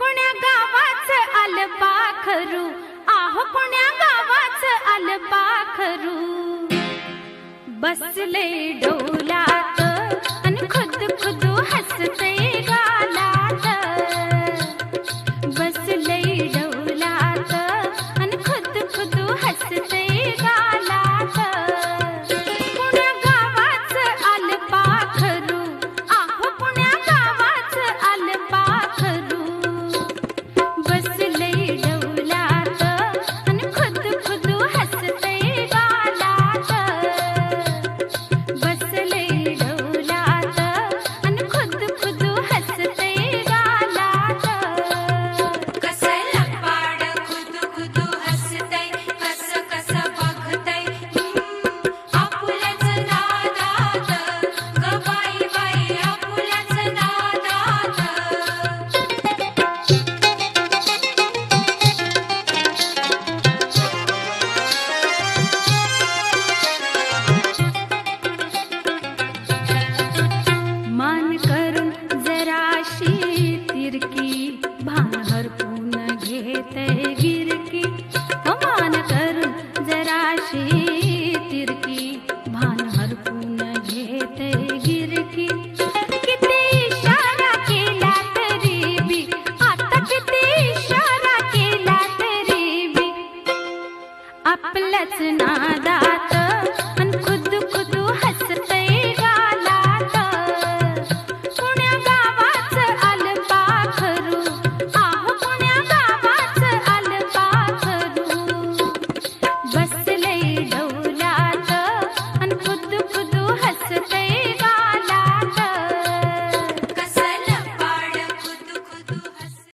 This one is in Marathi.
कुण्या गावाच आल पाखरू आहो कुण्या गावाच आल पाखरू बसले डोला आपल्याच नादात.